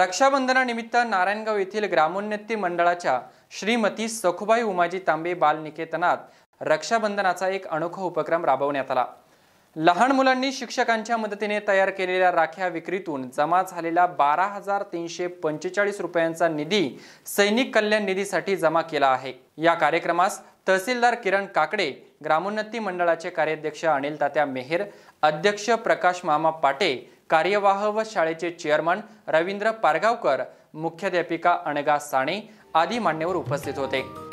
रक्षाबंधनानिमित्त नारायणगाव येथील ग्रामोन्नती मंडळाच्या श्रीमती सखुबाई उमाजी तांबे बालनिकेतनात रक्षाबंधनाचा एक अनोखा उपक्रम राबवण्यात आला. लहान मुलांनी शिक्षकांच्या मदतीने तयार केलेल्या राख्या विक्रीतून जमा झालेला बारा हजार तीनशे पंचेचाळीस रुपयांचा निधी सैनिक कल्याण निधीसाठी जमा केला आहे. या कार्यक्रमास तहसीलदार किरण काकडे ग्रामोन्नती मंडळाचे कार्याध्यक्ष अनिल तात्या मेहेर अध्यक्ष प्रकाश मामा पाटे कार्यवाह व शाळेचे चेअरमन रवींद्र पारगावकर मुख्याध्यापिका अनगा साणे आदी मान्यवर उपस्थित होते.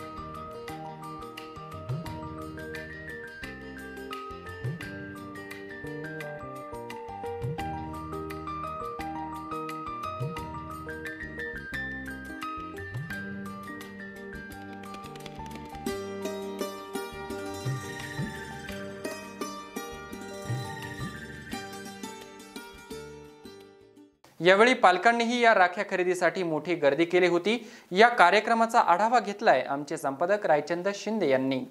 यावेळी पालकांनीही या राख्या खरेदीसाठी मोठी गर्दी केली होती. या कार्यक्रमाचा आढावा घेतलाय आमचे संपादक रायचंद शिंदे यांनी.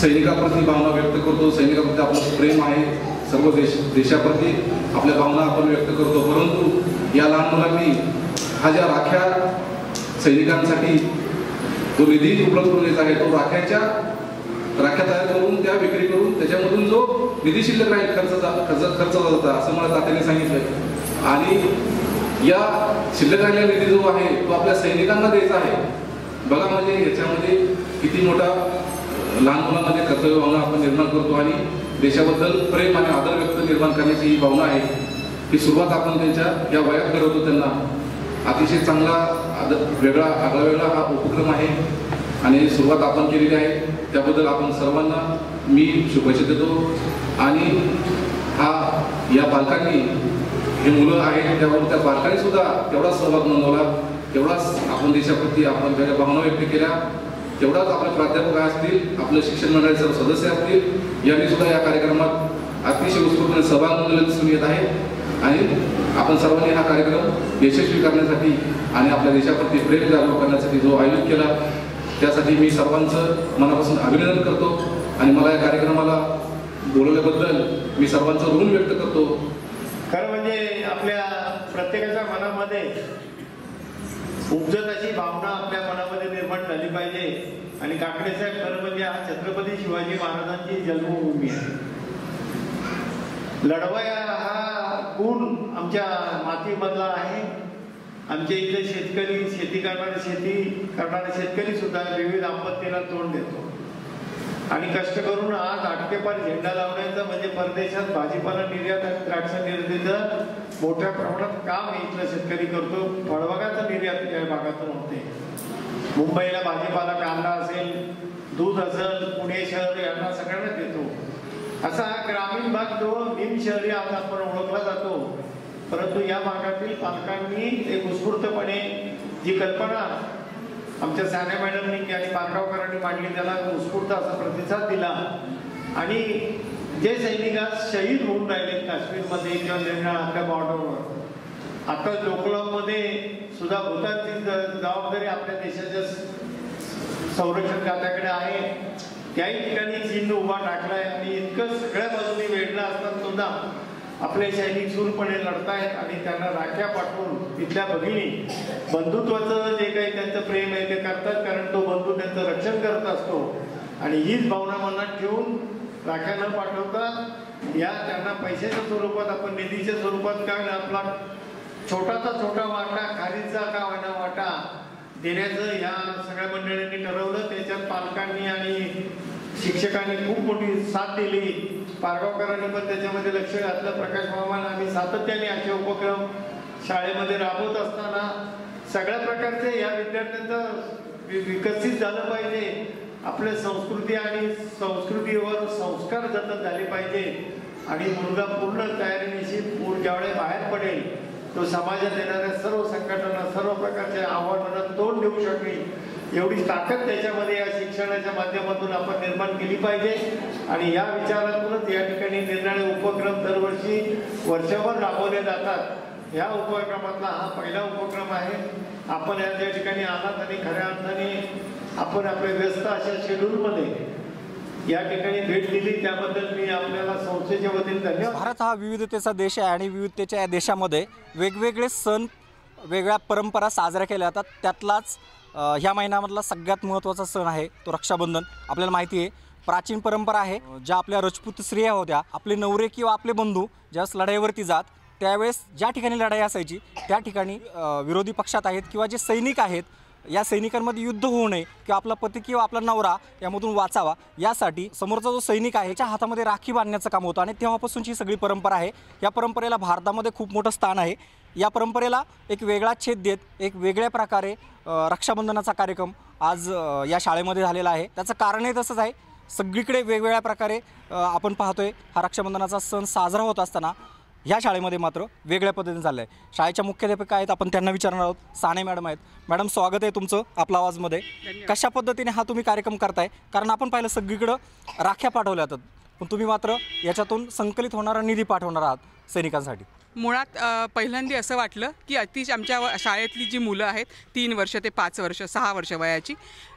सैनिकाप्रती भावना व्यक्त करतो. सैनिकाप्रती आपलं प्रेम आहे. सर्व देश देशाप्रती आपल्या भावना आपण व्यक्त करतो. परंतु या लहान मुलांनी हा ज्या राख्या सैनिकांसाठी जो निधी उपलब्ध करून येत आहे तो राख्याच्या राख्या तयार करून त्या विक्री करून त्याच्यामधून जो निधी शिल्लक राहील खर्च खर्च खर्च जाता असं मला तात्याने सांगितलं आणि या शिल्लक राहिलेला निधी जो आहे तो आपल्या सैनिकांना द्यायचा आहे. बघा म्हणजे याच्यामध्ये किती मोठा लहान मुलांमध्ये कर्तव्य भावना आपण निर्माण करतो आणि देशाबद्दल प्रेम आणि आदर व्यक्त निर्माण करण्याची ही भावना आहे. ही सुरुवात आपण त्यांच्या या वयात करतो त्यांना. अतिशय चांगला आद वेगळा आगळा वेगळा हा उपक्रम आहे आणि सुरुवात आपण केलेली आहे. त्याबद्दल आपण सर्वांना मी शुभेच्छा देतो आणि हा या पालकांनी हे मुलं आहेत त्यावर त्या पालकांनी सुद्धा तेवढा सहभाग नोंदवला. तेवढाच आपण देशाप्रती आपण त्याच्या भावना व्यक्त केल्या. तेवढाच आपले प्राध्यापक असतील आपलं शिक्षण मंडळाचे सर्व सदस्य असतील यांनी सुद्धा या कार्यक्रमात अतिशय उत्स्फूर्तपणे सहभाग नोंदवलेला दिसून येत आहे. आणि आपण सर्वांनी हा कार्यक्रम यशस्वी करण्यासाठी आणि आपल्या देशाप्रती प्रेम जागरूक करण्यासाठी जो आयोजित केला त्यासाठी मी सर्वांचं मनापासून अभिनंदन करतो. आणि मला या कार्यक्रमाला बोलवल्याबद्दल मी सर्वांचं ऋण व्यक्त करतो. खरं म्हणजे आपल्या प्रत्येकाच्या मनामध्ये उपजत अशी भावना आपल्या मनामध्ये निर्माण झाली पाहिजे. आणि काकडे साहेब खरं म्हणजे हा छत्रपती शिवाजी महाराजांची जन्मभूमी आहे. लढवया हा गुण आमच्या मातीमधला आहे. आमच्या इथले शेतकरी शेती करणारे शेती करणारे शेतकरी सुद्धा विविध आपत्तीला तोंड देतो. आणि कष्ट करून आज आटकेपार झेंडा लावण्याचं म्हणजे परदेशात भाजीपाला निर्यात द्राक्ष निर्यातीचं मोठ्या प्रमाणात काम इथला शेतकरी करतो. फळबागाचा निर्यात या भागातून होते. मुंबईला भाजीपाला कांदा असेल दूध असेल पुणे शहर यांना सगळ्यांना देतो. असा हा ग्रामीण भाग जो निम शहरी आज आपण ओळखला जातो. परंतु या भागातील पालकांनी एक उत्स्फूर्तपणे जी कल्पना आमच्या साने मॅडमनी आणि पारगावकरांनी मांडली त्याला उत्स्फूर्त असा प्रतिसाद दिला. आणि जे सैनिक आज शहीद होऊन राहिले काश्मीरमध्ये किंवा निर्णय आपल्या बॉर्डरवर. आता लोकलामध्ये सुद्धा भूतानची जबाबदारी आपल्या देशाच्या संरक्षण खात्याकडे आहे. त्याही ठिकाणी चीन उभा टाकलाय आणि इतकं सगळ्या बाजूने वेढलं असताना सुद्धा आपले सैनिक सूरपणे लढतायत आणि त्यांना राख्या पाठवून तिथल्या भगिनी बंधुत्वाचं जे काही त्यांचं प्रेम आहे ते करतात कारण तो बंधू त्यांचं रक्षण करत असतो. आणि हीच भावना मनात ठेवून राख्या न पाठवता. या त्यांना पैशाच्या स्वरूपात आपण निधीच्या स्वरूपात काय आपला छोटाचा छोटा वाटा खारीचा का वाटा वाटा देण्याचं या सगळ्या मंडळींनी ठरवलं. त्याच्यात पालकांनी आणि शिक्षकांनी खूप मोठी साथ दिली. पारगावकरांनी पण त्याच्यामध्ये लक्ष घातलं. प्रकाश मामान आम्ही सातत्याने असे उपक्रम शाळेमध्ये राबवत असताना सगळ्या प्रकारचे या विद्यार्थ्यांचं विकसित झालं पाहिजे. आपल्या संस्कृती आणि संस्कृतीवर संस्कार जतन झाले पाहिजे. आणि मुलगा पूर्ण तयारीनिशी पूर्ण ज्यावेळेस बाहेर पडेल तो समाजात येणाऱ्या सर्व संकटांना सर्व प्रकारच्या आव्हानांना तोंड देऊ शकेल. एवढी ताकद त्याच्यामध्ये या शिक्षणाच्या माध्यमातून आपण निर्माण केली पाहिजे. आणि या विचारातूनच या ठिकाणी निरनिराळे उपक्रम दरवर्षी वर्षभर राबवले जातात. या उपक्रमातला हा पहिला उपक्रम आहे. आपण या त्या ठिकाणी आलात आणि खऱ्या अर्थाने आपण आपल्या व्यस्त अशा शेड्यूलमध्ये या ठिकाणी भेट दिली. त्याबद्दल मी आपल्याला संस्थेच्या वतीने धन्यवाद. भारत हा विविधतेचा देश आहे आणि विविधतेच्या या देशामध्ये वेगवेगळे सण वेगळ्या परंपरा साजऱ्या केल्या जातात. त्यातलाच ह्या महिन्यामधला सगळ्यात महत्त्वाचा सण आहे तो रक्षाबंधन. आपल्याला माहिती आहे प्राचीन परंपरा आहे ज्या आपल्या रजपूत स्त्रिया होत्या आपले नवरे किंवा आपले बंधू ज्यावेळेस लढाईवरती जात त्यावेळेस ज्या ठिकाणी लढाई असायची त्या ठिकाणी विरोधी पक्षात आहेत किंवा जे सैनिक आहेत या सैनिकांमध्ये युद्ध होऊ नये किंवा आपला पती किंवा आपला नवरा यामधून वाचावा यासाठी समोरचा जो सैनिक आहे त्याच्या हातामध्ये राखी बांधण्याचं काम होतं. आणि तेव्हापासूनची सगळी परंपरा आहे. या परंपरेला भारतामध्ये खूप मोठं स्थान आहे. या परंपरेला एक वेगळा छेद देत एक वेगळ्या प्रकारे रक्षाबंधनाचा कार्यक्रम आज या शाळेमध्ये झालेला आहे. त्याचं कारणही तसंच आहे. सगळीकडे वेगवेगळ्या प्रकारे आपण पाहतोय हा रक्षाबंधनाचा सण साजरा होत असताना ह्या शाळेमध्ये मात्र वेगळ्या पद्धतीने चाललं आहे शाळेच्या मुख्याध्यापिका आहेत आपण त्यांना विचारणार आहोत. साने मॅडम आहेत. मॅडम स्वागत आहे तुमचं आपला आवाजमध्ये. कशा पद्धतीने हा तुम्ही कार्यक्रम करताय? कारण आपण पाहिलं सगळीकडं राख्या पाठवल्या जातात पण तुम्ही मात्र याच्यातून संकलित होणारा निधी पाठवणार आहात सैनिकांसाठी. मुळात पहिल्यांदा असं वाटलं की अतिश आमच्या शाळेतली जी मुलं आहेत तीन वर्ष ते पाच वर्ष सहा वर्ष वयाची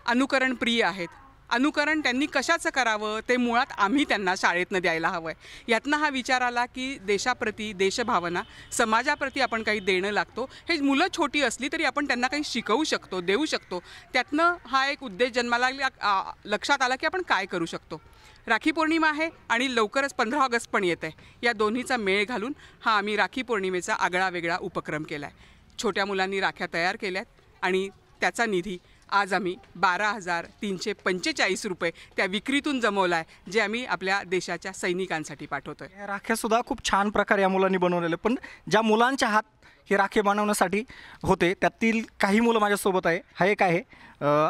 अनुकरण प्रिय आहेत. अनुकरण त्यांनी कशाचं करावं? ते मुळात आम्ही त्यांना शाळेतनं द्यायला हवं आहे यातनं हा विचार आला की देशाप्रती देशभावना समाजाप्रती आपण काही देणं लागतो. हे मुलं छोटी असली तरी आपण त्यांना काही शिकवू शकतो देऊ शकतो. त्यातनं हा एक उद्देश जन्माला लक्षात आला की आपण काय करू शकतो. राखी पौर्णिमा आहे आणि लवकरच पंधरा ऑगस्ट पण येत आहे या दोन्हीचा मेळ घालून हा आम्ही राखी पौर्णिमेचा आगळा वेगळा उपक्रम केला आहे छोट्या मुलांनी राख्या तयार केल्यात आणि त्याचा निधी आज आम्ही बारा हजार तीनशे पंचेचाळीस रुपये त्या विक्रीतून जमवला आहे जे आम्ही आपल्या देशाच्या सैनिकांसाठी पाठवतो आहे राख्यासुद्धा खूप छान प्रकारे या मुलांनी बनवलेले पण ज्या मुलांच्या हात हे राखे बनवण्यासाठी होते त्यातील काही मुलं माझ्यासोबत आहे. हा एक आहे.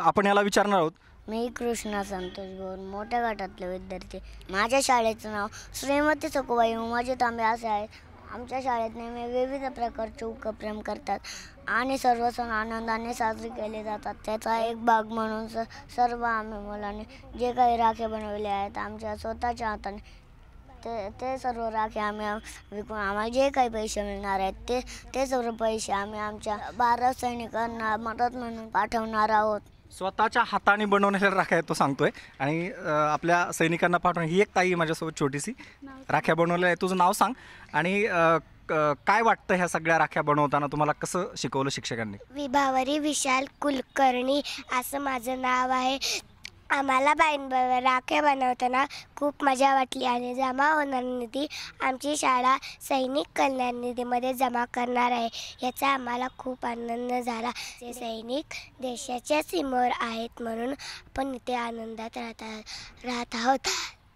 आपण याला विचारणार आहोत. मी कृष्णा संतोष बोर मोठ्या गटातले विद्यार्थी. माझ्या शाळेचं नाव श्रीमती सकुबाई उमाजी तांबे असे आहे. आमच्या शाळेत नेहमी विविध प्रकारचे उपक्रम करतात आणि सर्व सण आनंदाने साजरे केले जातात. त्याचा एक भाग म्हणून स सर्व आम्ही मुलांनी जे काही राखे बनवले आहेत आमच्या स्वतःच्या हाताने ते ते सर्व राखे आम्ही विकून आम्हाला जे काही पैसे मिळणार आहेत ते ते सर्व पैसे आम्ही आमच्या बारा सैनिकांना मदत म्हणून पाठवणार आहोत. स्वतःच्या हाताने बनवलेल्या राख्या आहेत तो सांगतोय. आणि आपल्या सैनिकांना पाठवून ही एक ताई आहे माझ्यासोबत छोटीशी. राख्या बनवलेल्या आहे. तुझं नाव सांग. आणि क- काय वाटतं ह्या सगळ्या राख्या बनवताना तुम्हाला कसं शिकवलं शिक्षकांनी? विभावरी विशाल कुलकर्णी असं माझं नाव आहे. आम्हाला बहिणबरोबर राख्या बनवताना खूप मजा वाटली आणि जमा होणार निधी आमची शाळा सैनिक कल्याण निधीमध्ये जमा करणार आहे. याचा आम्हाला खूप आनंद झाला. जे सैनिक देशाच्या सीमेवर आहेत म्हणून आपण इथे आनंदात राहता राहत आहोत.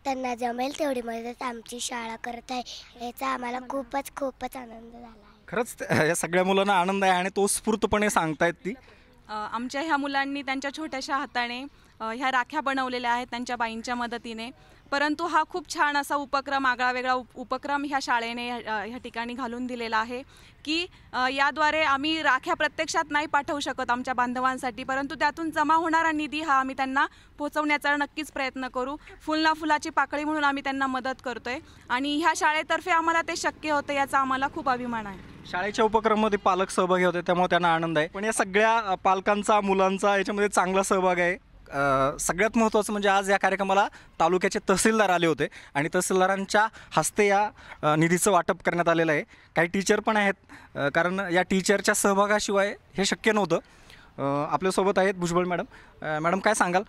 त्यांना जमेल तेवढी मदत आमची शाळा करत आहे. याचा आम्हाला खूपच खूपच आनंद झाला खरंच या सगळ्या मुलांना आनंद आहे आणि तो स्फूर्तपणे सांगतायत ती. आमच्या ह्या मुलांनी त्यांच्या छोट्याशा हाताने ह्या राख्या बनवलेल्या आहेत त्यांच्या बाईंच्या मदतीने. परंतु हा खूप छान असा उपक्रम आगळा वेगळा उप उपक्रम ह्या शाळेने ह्या ठिकाणी घालून दिलेला आहे की याद्वारे आम्ही राख्या प्रत्यक्षात नाही पाठवू शकत आमच्या बांधवांसाठी परंतु त्यातून जमा होणारा निधी हा आम्ही त्यांना पोहोचवण्याचा नक्कीच प्रयत्न करू. फुलना फुलाची पाकळी म्हणून आम्ही त्यांना मदत करतोय आणि ह्या शाळेतर्फे आम्हाला ते शक्य होतं याचा आम्हाला खूप अभिमान आहे. शाळेच्या उपक्रमामध्ये पालक सहभागी होते त्यामुळे त्यांना आनंद आहे. पण या सगळ्या पालकांचा मुलांचा याच्यामध्ये चांगला सहभाग आहे. सगळ्यात महत्त्वाचं म्हणजे आज या कार्यक्रमाला तालुक्याचे तहसीलदार आले होते आणि तहसीलदारांच्या हस्ते या निधीचं वाटप करण्यात आलेलं आहे. काही टीचर पण आहेत कारण या टीचरच्या सहभागाशिवाय हे शक्य नव्हतं. आपल्यासोबत आहेत भुजबळ मॅडम. मॅडम काय सांगाल?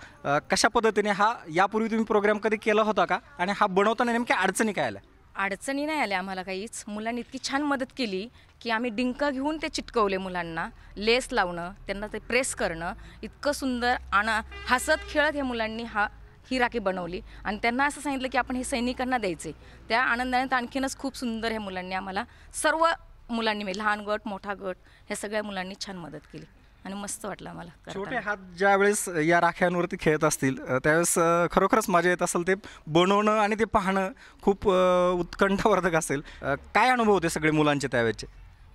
कशा पद्धतीने हा यापूर्वी तुम्ही प्रोग्राम कधी केला होता का? आणि हा बनवताना नेमक्या अडचणी काय आल्या? अडचणी नाही आल्या आम्हाला काहीच. मुलांनी इतकी छान मदत केली की आम्ही डिंक घेऊन ते चिटकवले मुलांना. लेस लावणं त्यांना ते प्रेस करणं. इतकं सुंदर आणि हसत खेळत हे मुलांनी हा ही राखी बनवली. आणि त्यांना असं सांगितलं की आपण हे सैनिकांना द्यायचे. त्या आनंदाने तर आणखीनच खूप सुंदर हे मुलांनी आम्हाला सर्व मुलांनी म्हणजे लहान गट मोठा गट ह्या सगळ्या मुलांनी छान मदत केली. आणि मस्त वाटलं आम्हाला छोटे. हात ज्या वेळेस या राख्यांवरती खेळत असतील त्यावेळेस खरोखरच मजा येत असेल ते बनवणं आणि ते पाहणं खूप उत्कंठावर्धक असेल. काय अनुभव होते सगळे मुलांचे त्यावेळेचे?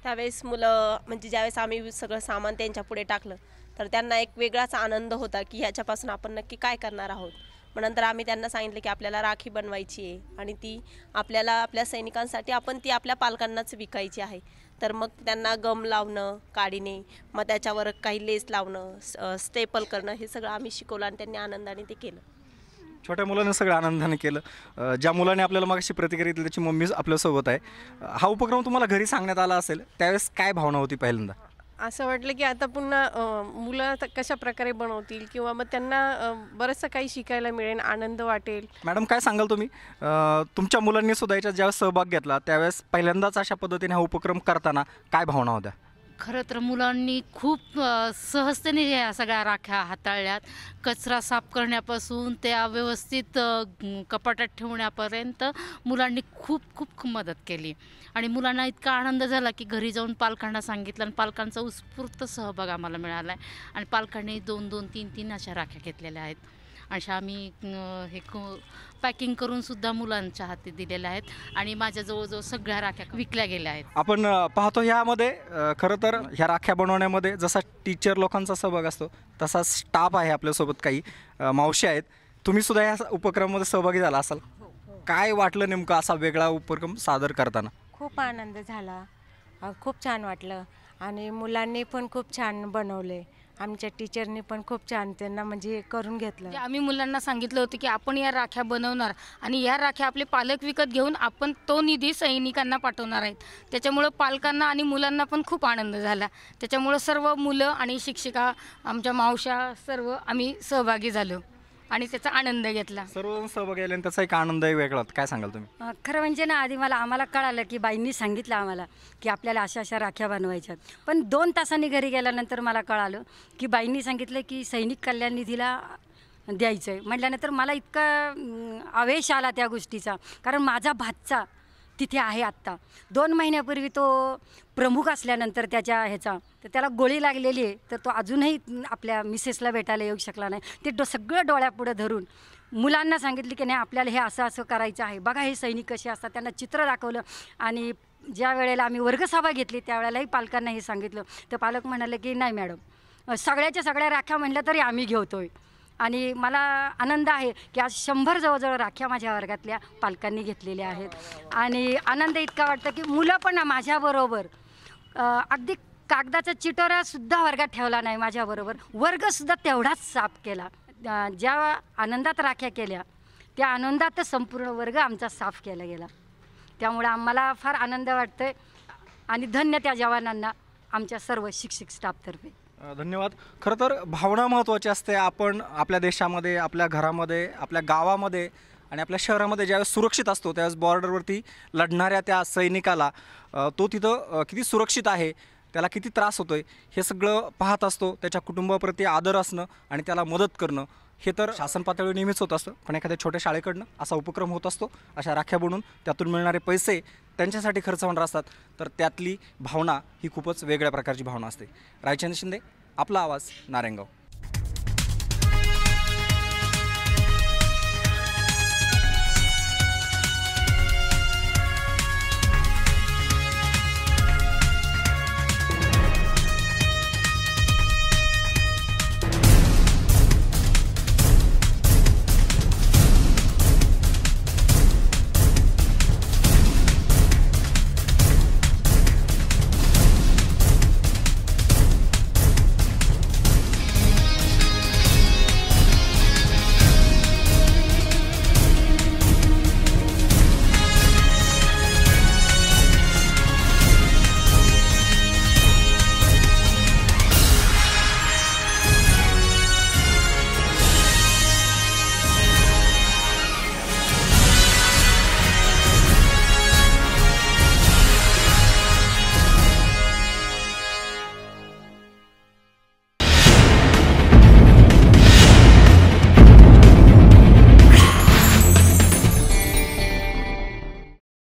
त्यावेळेस मुलं म्हणजे ज्यावेळेस आम्ही सगळं सामान त्यांच्या पुढे टाकलं तर त्यांना एक वेगळाच आनंद होता की ह्याच्यापासून आपण नक्की काय करणार आहोत. मग नंतर आम्ही त्यांना सांगितलं की आपल्याला राखी बनवायची आहे आणि ती आपल्याला आपल्या सैनिकांसाठी आपण ती आपल्या पालकांनाच विकायची आहे. तर मग त्यांना गम लावणं काडीने मग त्याच्यावर काही लेस लावणं स्टेपल करणं हे सगळं आम्ही शिकवलं आणि त्यांनी आनंदाने ते केलं. छोट्या मुलानं सगळं आनंदाने केलं. ज्या मुलाने आपल्याला मागाशी प्रतिक्रिया दिली त्याची मम्मी आपल्यासोबत आहे. हा उपक्रम तुम्हाला घरी सांगण्यात आला असेल त्यावेळेस काय भावना होती पहिल्यांदा? असं वाटलं की आता पुन्हा मुलं कशा प्रकारे बनवतील किंवा मग त्यांना बरंचसं काही शिकायला मिळेल आनंद वाटेल. मॅडम काय सांगाल तुम्ही? तुमच्या मुलांनी सुद्धा याच्यात ज्यावेळेस सहभाग घेतला त्यावेळेस पहिल्यांदाच अशा पद्धतीने हा उपक्रम करताना काय भावना होत्या? खरं तर मुलांनी खूप सहजतेने ह्या सगळ्या राख्या हाताळल्यात. कचरा साफ करण्यापासून त्या व्यवस्थित कपाटात ठेवण्यापर्यंत मुलांनी खूप खूप मदत केली. आणि मुलांना इतका आनंद झाला की घरी जाऊन पालकांना सांगितलं आणि पालकांचा उत्स्फूर्त सहभाग आम्हाला मिळाला आहे आणि पालकांनी दोन दोन तीन तीन अशा राख्या घेतलेल्या आहेत. अशा आम्ही हे पॅकिंग करून सुद्धा मुलांच्या हाती दिलेल्या आहेत आणि माझ्या जवळजवळ सगळ्या राख्या विकल्या गेल्या आहेत. आपण पाहतो ह्यामध्ये खरं तर ह्या राख्या बनवण्यामध्ये जसा टीचर लोकांचा सहभाग असतो तसा स्टाफ आहे आपल्यासोबत काही मावशी आहेत. तुम्ही सुद्धा या उपक्रमामध्ये सहभागी झाला असाल. काय वाटलं नेमकं असा वेगळा उपक्रम सादर करताना? खूप आनंद झाला. खूप छान वाटलं आणि मुलांनी पण खूप छान बनवले. आमच्या टीचरने पण खूप छान त्यांना म्हणजे करून घेतलं. आम्ही मुलांना सांगितलं होतं की आपण या राख्या बनवणार आणि या राख्या आपले पालक विकत घेऊन आपण तो निधी सैनिकांना पाठवणार आहेत. त्याच्यामुळं पालकांना आणि मुलांना पण खूप आनंद झाला. त्याच्यामुळं सर्व मुलं आणि शिक्षिका आमच्या मावशा सर्व आम्ही सहभागी झालो. आणि त्याचा आनंद घेतला. सर्व सहभागी त्याचा एक आनंदही वेगळा काय सांगाल तुम्ही? अ, खरं म्हणजे ना आधी मला आम्हाला कळालं की बाईंनी सांगितलं आम्हाला की आपल्याला अशा अशा राख्या बनवायच्यात पण दोन तासांनी घरी गेल्यानंतर मला कळालं की बाईंनी सांगितलं की सैनिक कल्याण निधीला द्यायचं आहे म्हटल्यानंतर मला इतका अं, आवेश आला त्या गोष्टीचा. कारण माझा भातचा तिथे आहे आत्ता. दोन महिन्यापूर्वी तो प्रमुख असल्यानंतर त्याच्या ह्याचा तर त्याला गोळी लागलेली आहे तर तो अजूनही आपल्या मिसेसला भेटायला येऊ शकला नाही. ते डो सगळं डोळ्यापुढं धरून मुलांना सांगितलं की नाही आपल्याला हे असं असं करायचं आहे. बघा हे सैनिक कसे असतात त्यांना चित्र दाखवलं आणि ज्या वेळेला आम्ही वर्गसभा घेतली त्यावेळेलाही पालकांना हे सांगितलं. तर पालक म्हणाले की नाही मॅडम सगळ्याच्या सगळ्या राख्या म्हणल्या तरी आम्ही घेतोय. आणि मला आनंद आहे की आज शंभर जवळजवळ राख्या माझ्या वर्गातल्या पालकांनी घेतलेल्या आहेत. आणि आनंद इतका वाटतं की मुलं पण माझ्याबरोबर अगदी कागदाचा चिटोरासुद्धा वर्गात ठेवला नाही माझ्याबरोबर. वर्गसुद्धा तेवढाच साफ केला. ज्या आनंदात राख्या केल्या त्या आनंदातच संपूर्ण वर्ग आमचा साफ केला गेला. त्यामुळे आम्हाला फार आनंद वाटतोय. आणि धन्य त्या जवानांना आमच्या सर्व शिक्षक स्टाफतर्फे. धन्यवाद. खरं तर भावना महत्त्वाची असते. आपण आपल्या देशामध्ये आपल्या घरामध्ये आपल्या गावामध्ये आणि आपल्या शहरामध्ये ज्यावेळेस सुरक्षित असतो त्यावेळेस बॉर्डरवरती लढणाऱ्या त्या सैनिकाला तो तिथं किती सुरक्षित आहे त्याला किती त्रास होतो आहे हे सगळं पाहत असतो. त्याच्या कुटुंबाप्रती आदर असणं आणि त्याला मदत करणं हे तर शासन पातळीवर नेहमीच होत असतं. पण एखाद्या छोट्या शाळेकडनं असा उपक्रम होत असतो. अशा राख्या बनून त्यातून मिळणारे पैसे त्यांच्यासाठी खर्च होणार असतात तर त्यातली भावना ही खूपच वेगळ्या प्रकारची भावना असते. रायचंद्र शिंदे आपला आवाज नारायणगाव.